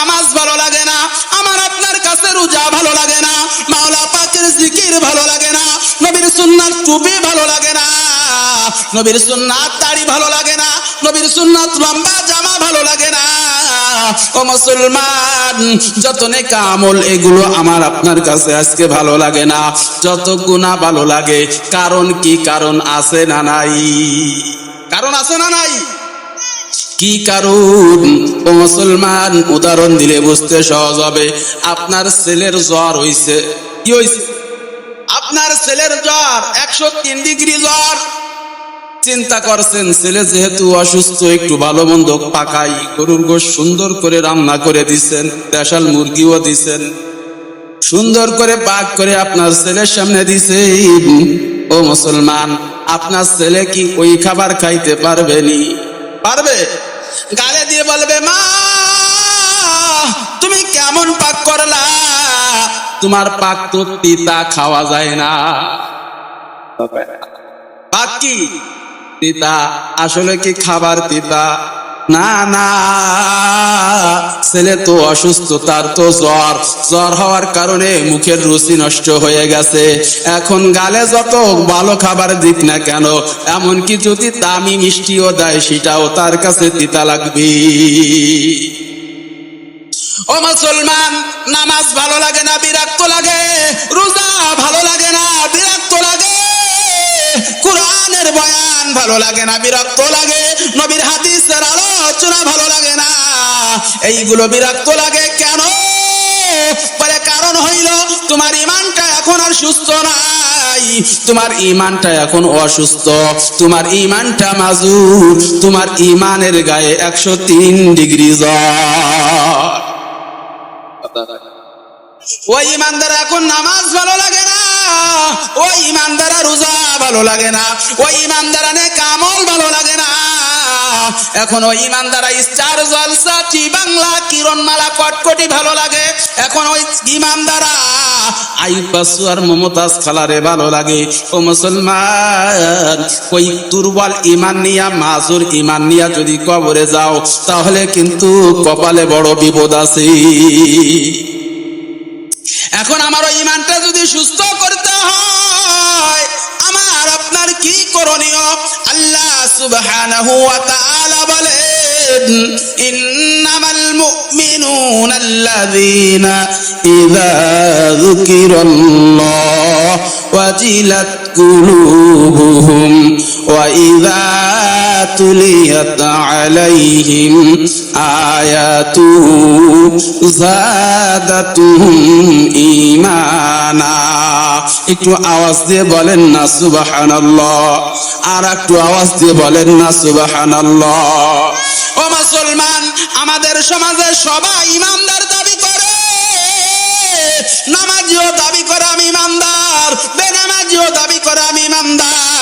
নামাজ ভালো লাগে না, আমার আপনার কাছে রোজা ভালো লাগে না, মাওলা পাকের জিকির ভালো লাগে না, নবীর সুন্নাত টুপি ভালো লাগে না, নবীর সুন্নাত দাড়ি ভালো লাগে না, নবীর সুন্নাত লম্বা জামা ভালো লাগে না। ও মুসলমান, যত নেকা আমল, এগুলো আমার আপনার কাছে আজকে ভালো লাগে না, যত গুণা ভালো লাগে, কারণ কি কারণ আছে না নাই? কারণ আছে না নাই? কি কারণ? ও মুসলমান, উদাহরণ দিলে বুঝতে সহজ হবে। আপনার ছেলের জ্বর হইছে। কি হইছে? আপনার ছেলের জ্বর, একশো তিন ডিগ্রি জ্বর। চিন্তা করছেন, ছেলে যেহেতু অসুস্থ, একটু ভালো মন্দ পাকাই, গরুর গোশ সুন্দর করে রান্না করে দিছেন দেশাল মুরগিও দিছেন। সুন্দর করে পাক করে আপনার ছেলের সামনে দিছে। ও মুসলমান, আপনার ছেলে কি ওই খাবার খাইতে পারবেনি পারবে? গালে দিয়ে বলবে মা তুমি কেমন পাক করলা? তোমার পাক তো তিতা খাওয়া যায় না। পাক কি? তিতা। আসলে কি খাবার তিতা? না না। ছেলে তো অসুস্থ, তার তো জ্বর। জ্বর হওয়ার কারণে মুখের রুচি নষ্ট হয়ে গেছে। এখন গালে যত ভালো খাবার দিক না কেন, এমনকি যদি দামি মিষ্টিও দেয়, সেটাও তার কাছে তিতা লাগবে। ও মুসলমান, নামাজ ভালো লাগে না, বিরক্ত লাগে? রোজা ভালো লাগে না, বিরক্ত লাগে? কোরআনের বয়ান ভালো লাগে না, বিরক্ত লাগে। নবীর হাদিসের আলোচনা ভালো লাগে না। এইগুলো বিরক্ত লাগে কেন? পরে কারণ হইল, তোমার ইমানটা এখন আর সুস্থ নাই। তোমার ইমানটা এখন অসুস্থ। তোমার ইমানটা মাজুর। তোমার ইমানের গায়ে একশো তিন ডিগ্রি জ্বর। ওই ইমানদার এখন নামাজ ভালো লাগে না? ওই ইমানদারা রোজা ভালো লাগে না। ওই ইমানদারা নে কামল ভালো লাগে না। এখন ওই স্টার জলসা বাংলা, কিরণমালা, কটকটি ভালো লাগে। এখন ওই বাসু আর মমতাজ খালারে ভালো লাগে। ও মুসলমান ওই দুর্বল ইমান নিয়া ইমান নিয়া যদি কবরে যাও, তাহলে কিন্তু কপালে বড় বিপদ আছে এখন আমার ওই ইমানটা যদি সুস্থ করতে করণীয় আল্লাহ সুবহানাহু ওয়া তাআলা বলেন ইন্নামাল মুমিনুনা আল্লাযীনা ইযা যুকিরাল্লাহ ওয়াজিলাত কুলুবুহুম ওয়া ইযা তুলিয়াত আলাইহিম আয়াতুহু যাদাতুহুম ঈমানা একটু আওয়াজ দিয়ে বলেন না সুবাহান আর একটু আওয়াজ দিয়ে বলেন না সুবাহান ও মুসলমান, আমাদের সমাজে সবাই ইমানদার দাবি করে। নামাজিও দাবি করে আমি ইমানদার, বেনামাজিও দাবি করে আমি ইমানদার।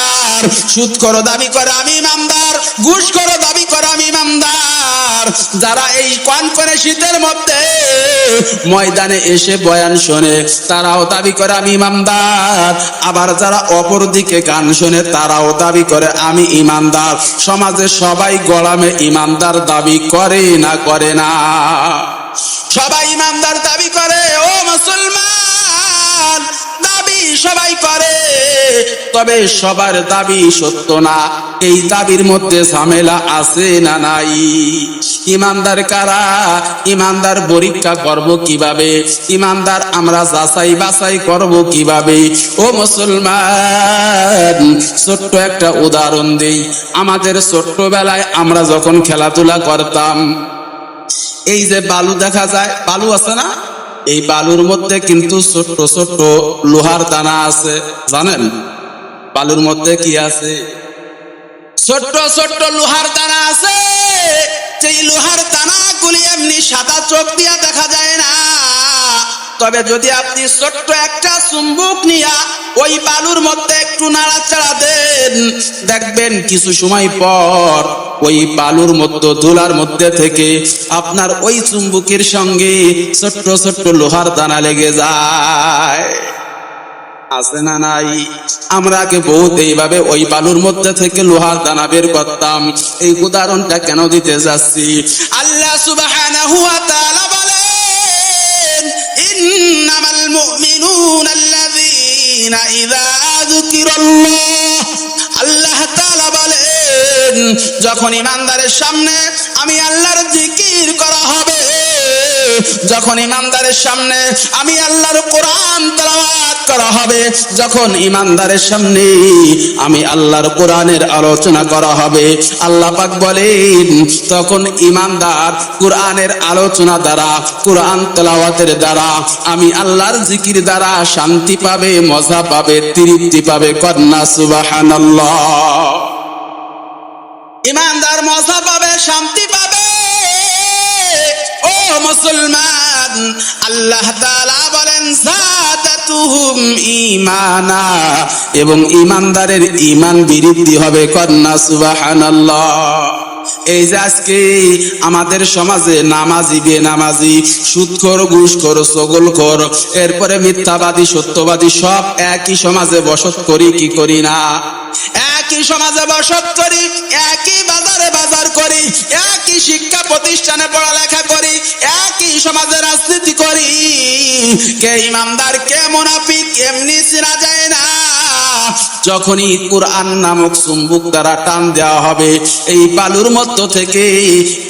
সুদ করো, দাবি করে, আমি ইমানদার। ঘুষ করো, দাবি করে, আমি ইমানদার। যারা এই কান করে শীতের মধ্যে, ময়দানে এসে বয়ান শোনে, তারাও দাবি করে, আমি ইমানদার। আবার যারা অপর দিকে গান শোনে, তারাও দাবি করে, আমি ইমানদার। সমাজে সবাই গলামে ইমানদার, দাবি করে না করে না। সবাই ইমানদার, দাবি করে, ও মুসলমান। সবাই করে, তবে সবার দাবি সত্য না। এই দাবির মধ্যে ঝামেলা আছে না নাই? ইমানদার কারা? ইমানদার পরীক্ষা করব কীভাবে? ইমানদার আমরা যাচাই বাছাই করব কীভাবে? ও মুসলমান, ছোট্ট একটা উদাহরণ দিই। আমাদের ছোট্টবেলায় আমরা যখন খেলাধুলা করতাম, এই যে বালু দেখা যায়, বালু আছে না? এই বালুর মধ্যে কিন্তু ছোট্ট ছোট্ট লোহার দানা আছে, জানেন? বালুর মধ্যে কি আছে? ছোট্ট ছোট্ট লোহার দানা আছে। সেই লোহার দানা গুলি এমনি সাদা চোখ দিয়া দেখা যায় না তবে যদি আপনি ছোট্ট একটা চুম্বুক নিয়া ওই বালুর মধ্যে একটু নাড়াচাড়া দেন, দেখবেন কিছু সময় পর ওই বালুর মধ্যে ধুলার মধ্যে থেকে আপনার ওই চুম্বুকের সঙ্গে ছোট্ট ছোট্ট লোহার দানা লেগে যায়। আছে না নাই? আমরা আগে বহুত এইভাবে ওই বালুর মধ্যে থেকে লোহার দানা বের করতাম। এই উদাহরণটা কেন দিতে যাচ্ছি? আল্লাহ সুবহানাহু ওয়া المؤمنون বলে إذا ذكر الله যখন ইমানদারের সামনে আমি আল্লাহর জিকির করা হবে যখন ইমানদারের সামনে আমি আল্লাহর কোরআন তেলাওয়াত করা হবে, যখন ইমানদারের সামনে আমি আল্লাহর কোরআনের আলোচনা করা হবে, আল্লাহ পাক বলেন, তখন ইমানদার কোরআনের আলোচনা দ্বারা, কোরআন তেলাওয়াতের দ্বারা, আমি আল্লাহর জিকির দ্বারা শান্তি পাবে, মজা পাবে, তৃপ্তি পাবে। কন্যা সুবাহানাল্লাহ। ইমানদার মজা পাবে, শান্তি পাবে। মুসলমান, আল্লাহ তাআলা বলেন সাদাতুহুম ঈমানা। এবং ইমানদারের ঈমান বৃদ্ধি হবে, কন্যা, সুবহানাল্লাহ। এই যে আজকে আমাদের সমাজে নামাজি, বেনামাজি সুদখোর ঘুষখোর সগলখোর এরপরে মিথ্যাবাদী, সত্যবাদী, সব একই সমাজে বসত করি, কি করি না? একই সমাজে বসত করি, একই বাজারে বাজার করি, একই শিক্ষা প্রতিষ্ঠানে পড়ালেখা কে ইমানদার, কে মুনাফিক, এমনি চেনা যায় না। যখনই কোরআন নামক চুম্বুক দ্বারা টান দেওয়া হবে, এই বালুর মধ্য থেকে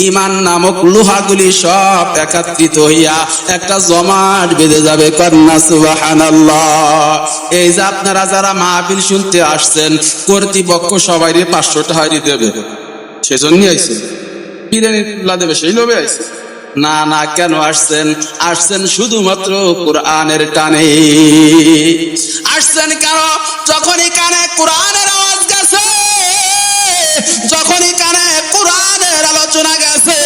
ইমান নামক লোহাগুলি সব একত্রিত হইয়া একটা জমাট বেঁধে যাবে। কন্যা সুবাহানাল্লাহ। এই যে আপনারা যারা মাহফিল শুনতে আসছেন, কর্তৃপক্ষ সবাই পাঁচশো টাকা দেবে। সেজন্যই আইছে। বিরিয়ানি দেবে সেই লোভে আইছে। না না, কেন আসছেন? আসছেন শুধুমাত্র কোরআনের টানে। আসছেন কেন? যখনই কানে কোরআনের আওয়াজ গেছে, যখনই কানে কোরআনের আলোচনা গেছে,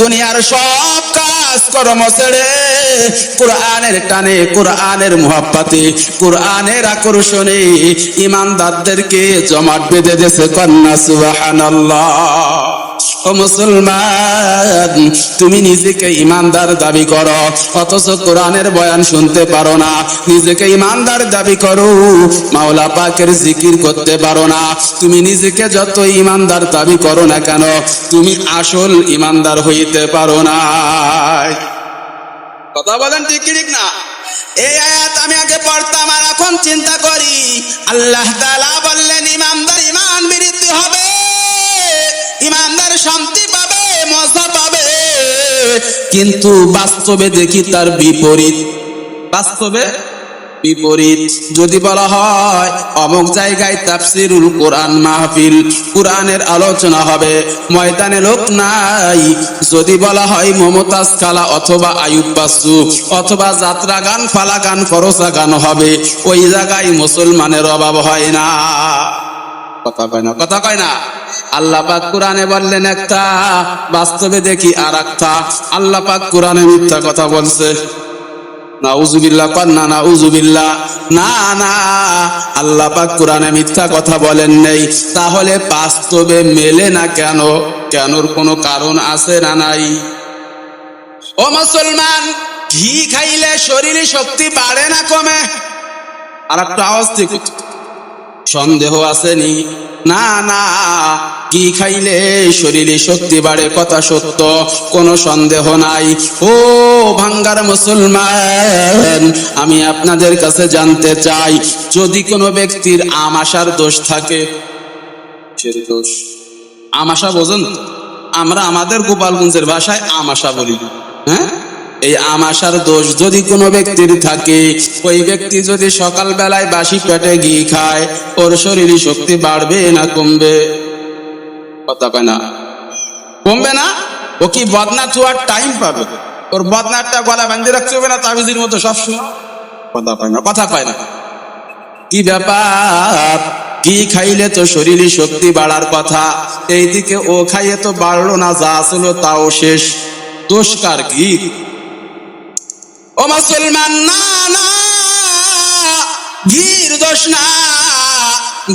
দুনিয়ার সব কাজ কর্ম ছেড়ে কোরআনের টানে, কোরআনের মোহাব্বাতে, কোরআনের আকর্ষণে ইমানদারদেরকে জমাট বেঁধে দিয়েছে কন্যা সুবহানাল্লাহ। ও মুসলমান, তুমি নিজেকে ইমানদার দাবি করো, অথচ কোরআনের বয়ান শুনতে পারো না। নিজেকে ইমানদার দাবি করো, মাওলা পাকের জিকির করতে পারো না। তুমি নিজেকে যত ইমানদার দাবি করো না কেন, তুমি আসল ইমানদার হইতে পারো না। কথা বলেন ঠিক ঠিক না? এই আয়াত আমি আগে পড়তাম আর এখন চিন্তা করি, আল্লাহ তাআলা বললেন, ইমানদার ইমান বৃদ্ধি হবে। ইমানদার শান্তি পাবে মজা পাবে। কিন্তু বাস্তবে দেখি তার বিপরীত। বাস্তবে? বিপরীত। যদি বলা হয় অমুক জায়গায় তাফসিরুল কোরআন মাহফিল কোরআনের আলোচনা হবে ময়দানে লোক নাই। যদি বলা হয় মমতাজ কালা অথবা আয়ুব বাসু অথবা যাত্রা গান ফালা গান ফরসা গান হবে ওই জায়গায় মুসলমানের অভাব হয় না। কথা কয় না কথা কয় না। আল্লাহ পাক কোরআনে বললেন একটা, বাস্তবে দেখি আর একটা আল্লাহ পাক কোরআনে মিথ্যা কথা বলছে। না উজুবিল্লাহ কন না না উজুবিল্লাহ না না, আল্লাহ পাক কোরআনে মিথ্যা কথা বলেন নেই। তাহলে বাস্তবে মেলে না কেন? কেনর কোনো কারণ আছে না নাই? ও মুসলমান, ঘি খাইলে শরীরে শক্তি বাড়ে না কমে? আর একটা আওয়াজ সন্দেহ আসেনি না না, কি খাইলে শরীরে শক্তি বাড়ে কথা সত্য, কোনো সন্দেহ নাই। ও ভাঙ্গার মুসলমান, আমি আপনাদের কাছে জানতে চাই, যদি কোনো ব্যক্তির আমাশার দোষ থাকে দোষ। আমাশা বোঝেন আমরা আমাদের গোপালগঞ্জের ভাষায় আমাশা বলি। হ্যাঁ? এই আমাশার দোষ যদি কোনো ব্যক্তির থাকে, ওই ব্যক্তি যদি সকাল বেলায় বাসি পেটে ঘি খায়, ওর শরীরে শক্তি বাড়বে না, কমবে। কথা পায় না? কমবে না? ও কি বদনা চুয়ার টাইম পাবে? ওর বদনারটা গলা বাঁধে রাখতে হবে না তাবিজের মতো সবসময় কথা পায় না? কথা পায় না। কি ব্যাপার? কি খাইলে তো শরীরে শক্তি বাড়ার কথা? এইদিকে ও খাইয়ে তো বাড়লো না, যা আসলো তাও শেষ। দোষকার কি? ও মুসলমান, না না, ঘির দোষ না।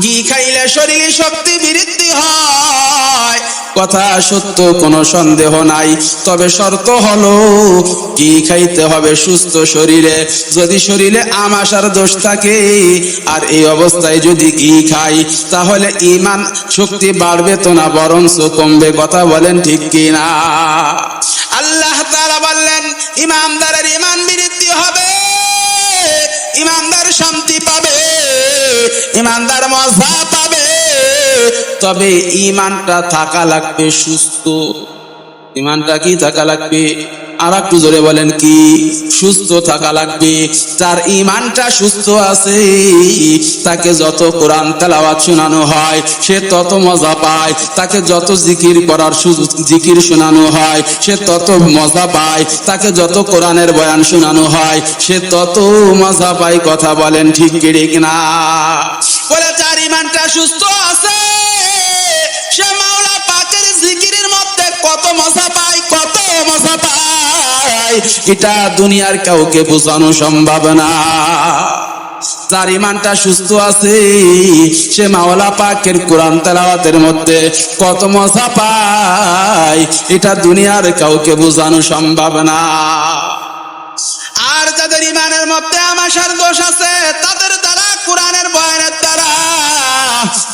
ঘি খাইলে শরীরে শক্তি বৃদ্ধি হয়। কথা সত্য, কোনো সন্দেহ নাই। তবে শর্ত হলো কি খাইতে হবে সুস্থ শরীরে। যদি শরীরে আমাশার দোষ থাকে, আর এই অবস্থায় যদি ঘি খাই, তাহলে ইমান শক্তি বাড়বে তো না, বরঞ্চ কমবে। কথা বলেন ঠিক কি না আল্লাহ তাআলা বললেন, ইমানদারের ইমান ইমানদার মজা পাবে। তবে ইমানটা থাকা লাগবে সুস্থ। ইমানটা কি থাকা লাগবে? আর একটু জোরে বলেন কি? সুস্থ থাকা লাগবে। তার ইমানটা সুস্থ আছে, তাকে যত কোরআন তেলাওয়াত শোনানো হয়, সে তত মজা পায়। তাকে যত জিকির করার জিকির শোনানো হয়, সে তত মজা পায়। তাকে যত কোরআনের বয়ান শোনানো হয়, সে তত মজা পায়। কথা বলেন ঠিক ঠিক না? বলে তার ইমানটা সুস্থ আছে, সে মধ্যে কত মজা পাই, কত মজা পায় এটা দুনিয়ার কাউকে বোঝানো সম্ভব না। ইমানটা সুস্থ আছে, সে মাওলা পাকের কোরআন তেলাওয়াতের মধ্যে কত মজা এটা দুনিয়ার কাউকে বোঝানো সম্ভব না। আর যাদের ইমানের মধ্যে আমাশার দোষ আছে, তাদের দ্বারা কোরআনের বয়ানের দ্বারা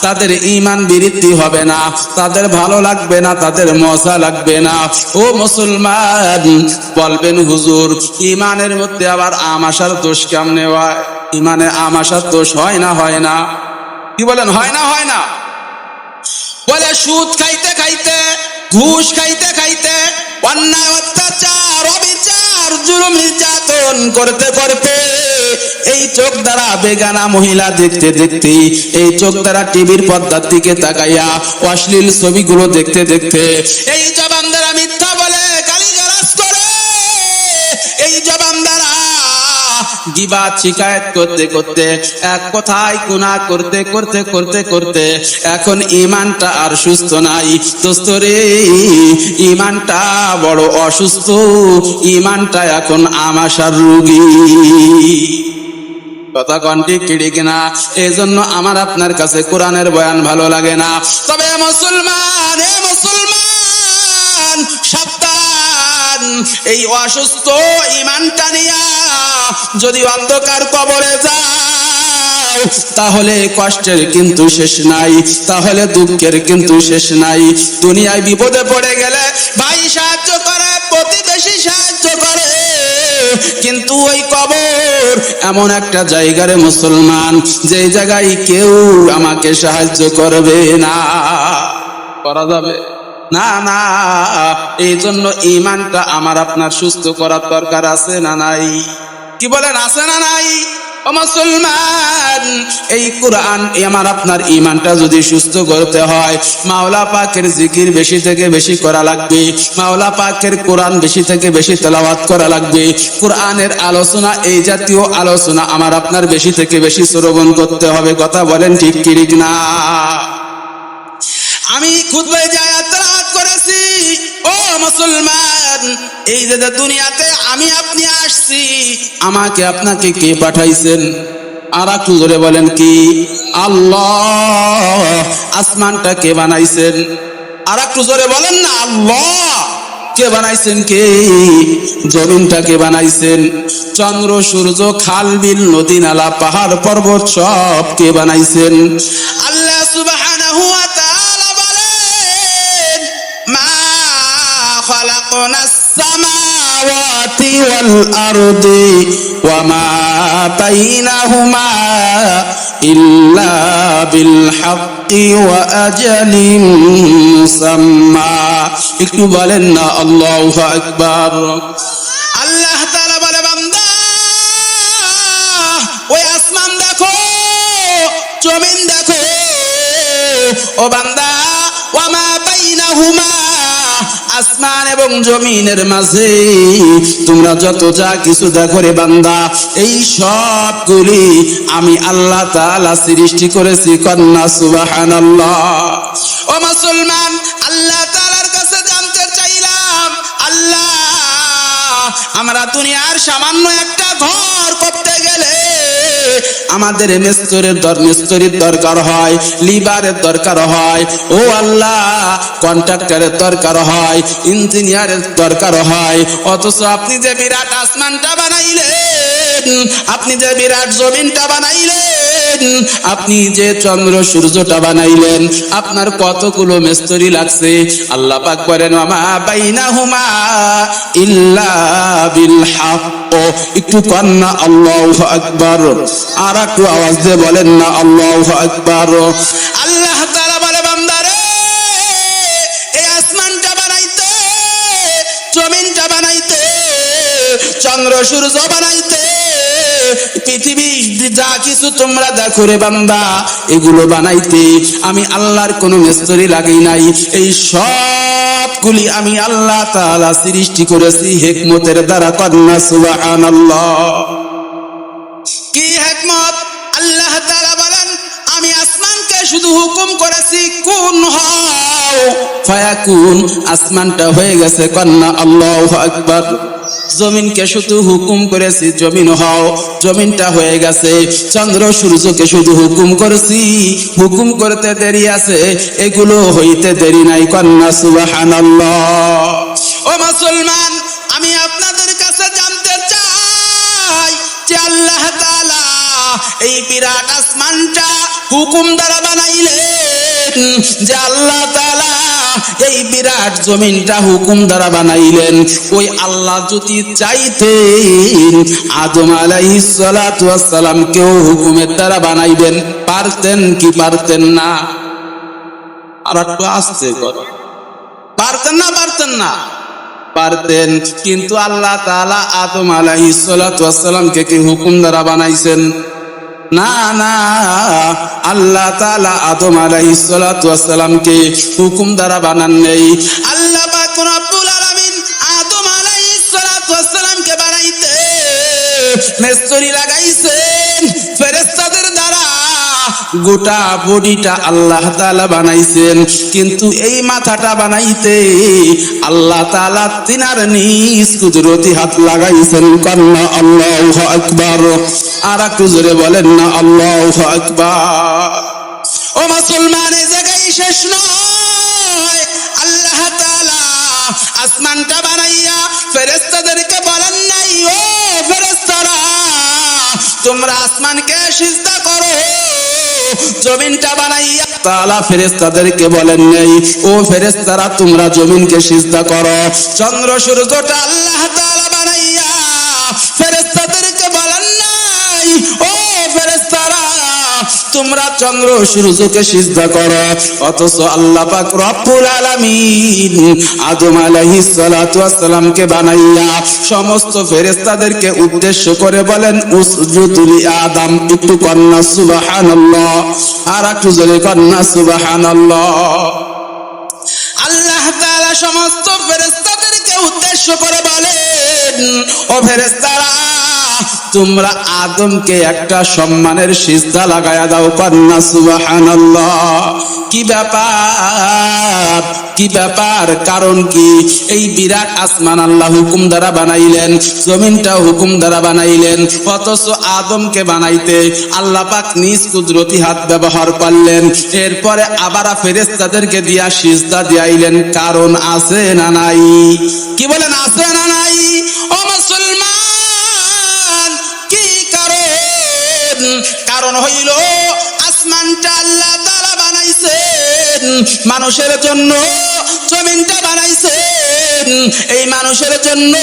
তাদের ইমান বৃদ্ধি হবে না, তাদের ভালো লাগবে না, তাদের মজা লাগবে না। ও মুসলমান, বলবেন হুজুর ইমানের মধ্যে আবার আমাশার দোষ কেমনে হয়? ইমানে আমাশার দোষ হয় না হয় না? কি বলেন, হয় না হয় না? বলে সুদ খাইতে খাইতে, ঘুষ খাইতে খাইতে, অন্যায় অত্যাচার অবিচার জুলুম নির্যাতন করতে করতে এই চোখ দ্বারা বেগানা মহিলা দেখতে দেখতে, এই চোখ দ্বারা টিভির পর্দার দিকে তাকাইয়া অশ্লীল ছবিগুলো দেখতে দেখতে, এই জবান দ্বারা মিথ্যা বলে গিবাদ শিকায়ত করতে করতে, এক কথায় গুনাহ করতে করতে করতে করতে, এখন ইমানটা আর সুস্থ নাই। দোস্ত রে ইমানটা বড় অসুস্থ ইমানটা এখন আমাশার রুগী। কথা কন্টি কিড়ি কিনা এই জন্য আমার আপনার কাছে কোরআনের বয়ান ভালো লাগে না। তবে মুসলমান মুসলমান সাবধান এই অসুস্থ ইমানটা নিয়া যদি অন্ধকার কবরে যাও, তাহলে কষ্টের কিন্তু শেষ নাই, তাহলে দুঃখের কিন্তু শেষ নাই। দুনিয়ায় বিপদে পড়ে গেলে ভাই সাহায্য করে, প্রতিবেশী সাহায্য করে। কিন্তু ওই কবর এমন একটা জায়গারে মুসলমান যে জায়গায় কেউ আমাকে সাহায্য করবে না। করা যাবে? না না এই জন্য ইমানটা আমার আপনার সুস্থ করার দরকার আছে না নাই? কি বলেন, আছে না নাই? মুসলমান, এই কোরআন আমার আপনার ইমানটা যদি সুস্থ করতে হয়, মাওলা পাকের জিকির বেশি থেকে বেশি করা লাগবে, মাওলা পাকের কোরআন বেশি থেকে বেশি তেলাওয়াত করা লাগবে, কোরআনের আলোচনা, এই জাতীয় আলোচনা আমার আপনার বেশি থেকে বেশি শ্রবণ করতে হবে, কথা বলেন ঠিক কিরিক না? আমি খুদবাই যায় করেছি। ও মুসলমান, এই যে দুনিয়াতে আমি আপনি আসছি, আমাকে আপনাকে কে পাঠাইছেন? আর একটু জোরে বলেন কি? আল্লাহ, আসমানটা কে বানাইছেন? আর একটু জোরে বলেন না, আল্লাহ, কে বানাইছেন কে? জমিনটা কে বানাইছেন? চন্দ্র, সূর্য, খাল, বিল, নদী, নালা, পাহাড়, পর্বত, সব কে বানাইছেন? আল্লাহ খালাকনাস সামাওয়াতি ওয়াল আরদি ওয়া মা বাইনাহুমা ইল্লা বিল হাক্কি ওয়া আজালিন মুসাম্মা একটু বলেন না, আল্লাহু আকবার। আল্লাহ তাআলা বলে, বান্দা, ওই আসমান দেখো, জমিন দেখো। ও বান্দা ওয়ামা বাইনাহুমা আসমান এবং জমিনের মাঝে। তোমরা যত যা কিছু দেখো রে বান্দা, এই সবগুলি আমি আল্লাহ তাআলা সৃষ্টি করেছি কন্যা সুবহানাল্লাহ। ও মুসলমান, আল্লাহ তাআলার কাছে জানতে চাইলাম, আল্লাহ, আমরা দুনিয়ার সামান্য একটা ঘর করতে গেলে আমাদের মেস্তরের দর মিস্তরির দরকার হয়, লিবারের দরকার হয়। ও আল্লাহ কন্ট্রাক্টরের দরকার হয় ইঞ্জিনিয়ারের দরকার হয়। অথচ আপনি যে বিরাট আসমানটা বানাইলেন, আপনি যে বিরাট জমিনটা বানাইলেন আপনি যে চন্দ্র সূর্যটা বানাইলেন, আপনার কতগুলো মেস্তরি লাগছে? আল্লাহ পাক করেন আমা বাইনাহুমা ইল্লা বিল হক। একটু কন্যা আল্লাহু আকবার। আর একটু আওয়াজ দিয়ে বলেন না, আল্লাহু আকবার। আল্লাহ তাআলা বলে, বান্দারে, এই আসমানটা বানাইতে, জমিনটা বানাইতে, চন্দ্র সূর্য বানাইতে পৃথিবী যা কিছু তোমরা দেখো রে বান্দা, এগুলো বানাইতে আমি আল্লাহর কোনো মিস্ত্রি লাগি নাই। এই সবগুলি আমি আল্লাহ তাআলা সৃষ্টি করেছি হেকমতের দ্বারা কন্যা, সুবহানাল্লাহ। কি হেকমত? আল্লাহ তাআলা বলেন, আমি আসমানকে শুধু হুকুম করেছি, কোন হও, ফায়াকুন, আসমানটা হয়ে গেছে কন্যা, আল্লাহু আকবার। জমিনকে শুধু হুকুম করেছি, জমিন হও, জমিনটা হয়ে গেছে। চন্দ্র, সূর্যকে শুধু হুকুম করেছি, হুকুম করতে দেরি আছে, এগুলো হইতে দেরি নাই, কন্যা সুবহানাল্লাহ। ও মুসলমান, আমি আপনাদের কাছে জানতে চাই যে আল্লাহ এই বিরাট আসমানটা হুকুম দ্বারা বানাইলেন, যে আল্লাহ তাআলা এই বিরাট জমিনটা হুকুম দ্বারা বানাইলেন। ওই আল্লাহ যদি চাইতেন, আদম ওয়াস সালামকেও হুকুমের দ্বারা বানাইবেন। পারতেন কি পারতেন না? আর একটু আসতে করো পারতেন না পারতেন না। পারতেন, কিন্তু আল্লাহ তাআলা আদম আলাইহিস সালাতু ওয়াস সালামকে কি হুকুম দ্বারা বানাইছেন? না না, আল্লাহ তালা আদম হুকুম দ্বারা বানান নেই। আল্লাহ রব্বুল আদম লাগাইছেন, ফেরেশতাদের দ্বারা গোটা বডিটা আল্লাহ তাআলা বানাইছেন। কিন্তু এই মাথাটা বানাইতে আল্লাহ তাআলা তিনার নিজ কুদরতি হাত লাগাইছেন। কন্যা আল্লাহু আকবার। আর একটু জোরে বলেন না, আল্লাহু আকবার। ও মুসলমান এই জায়গায় শেষ নয়। আল্লাহ তাআলা আসমানটা বানাইয়া ফেরেশতাদেরকে বলেন নাই, ও ফেরেশতারা, তোমরা আসমানকে সিজদা করো। জমিনটা বানাইয়া তালা ফেরেস্তাদেরকে বলেন, নেই। ও ফেরেস্তারা তোমরা জমিনকে সিজদা করো। চন্দ্র, সূর্যটা আল্লাহ তালা বানাইয়া ফেরেশতাদেরকে তোমরা চন্দ্র সূর্যকে সিজদা করো। অথচ আল্লাহ পাক রব্বুল আলামিন আদম আলাইহিস সালাতু ওয়াস সালামকে বানাইয়া সমস্ত ফেরেশতাদেরকে উদ্দেশ্য করে বলেন উসজুদুলি আদম, একটু কন্যা, সুবহানাল্লাহ, আর একটু জোরে কন্যা, সুবহানাল্লাহ। আল্লাহ তাআলা সমস্ত ফেরেশতাদেরকে উদ্দেশ্য করে বলেন, ও ফেরেশতারা তোমরা আদমকে একটা সম্মানের সিজদা লাগায়া দাও, কন্যা সুবহানাল্লাহ। কি ব্যাপার? কি ব্যাপার? কারণ কি? এই বিরাট আসমান আল্লাহ হুকুম দ্বারা বানাইলেন, জমিনটা হুকুম দ্বারা বানাইলেন, অথচ আদমকে বানাইতে আল্লাহ পাক নিজ কুদরতি হাত ব্যবহার করলেন। এরপরে আবার ফেরেশতাদেরকে দিয়া সিজদা দিয়াইলেন, কারণ আছে না নাই? কি বলেন, আছে না নাই? ও মুসলমান! কারণ হইল, আসমানটা আল্লাহ তাআলা বানাইছেন। মানুষের জন্য জমিনটা বানাইছেন। এই মানুষের জন্য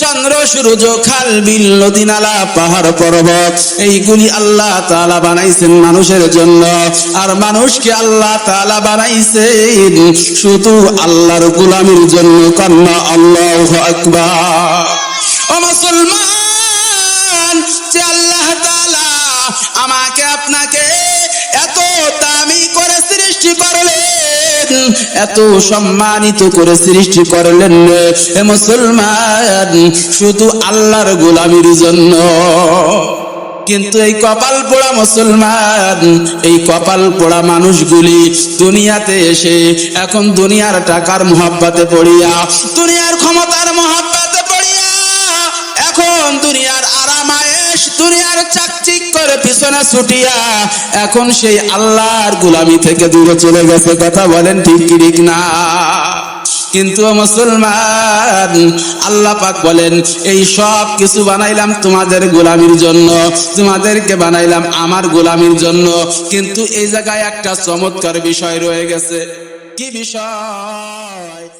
চন্দ্র, সূর্য, খাল, বিল, নদী, নালা, পাহাড়, পর্বত, এইগুলি আল্লাহ তালা বানাইছেন মানুষের জন্য। আর মানুষকে আল্লাহ তাআলা বানাইছেন শুধু আল্লাহর গোলামির জন্য কান্না আল্লাহ আকবার। ও মুসলমান এত সম্মানিত করে সৃষ্টি করলেন হে মুসলমান, শুধু আল্লাহর গোলামির জন্য। কিন্তু এই কপাল পোড়া মুসলমান, এই কপাল পোড়া মানুষগুলি দুনিয়াতে এসে এখন দুনিয়ার টাকার মহাব্বাতে পড়িয়া, দুনিয়ার ক্ষমতার মহাব্বাতে পড়িয়া, এখন দুনিয়ার দুনিয়ার চাকচিক করে পিছনে ছুটিয়া এখন সেই আল্লাহর গোলামি থেকে দূরে চলে গেছে। কথা বলেন ঠিক ঠিক না? কিন্তু মুসলমান, আল্লাহ পাক বলেন, এই সব কিছু বানাইলাম তোমাদের গোলামির জন্য, তোমাদেরকে বানাইলাম আমার গোলামির জন্য। কিন্তু এই জায়গায় একটা চমৎকার বিষয় রয়ে গেছে। কি বিষয়?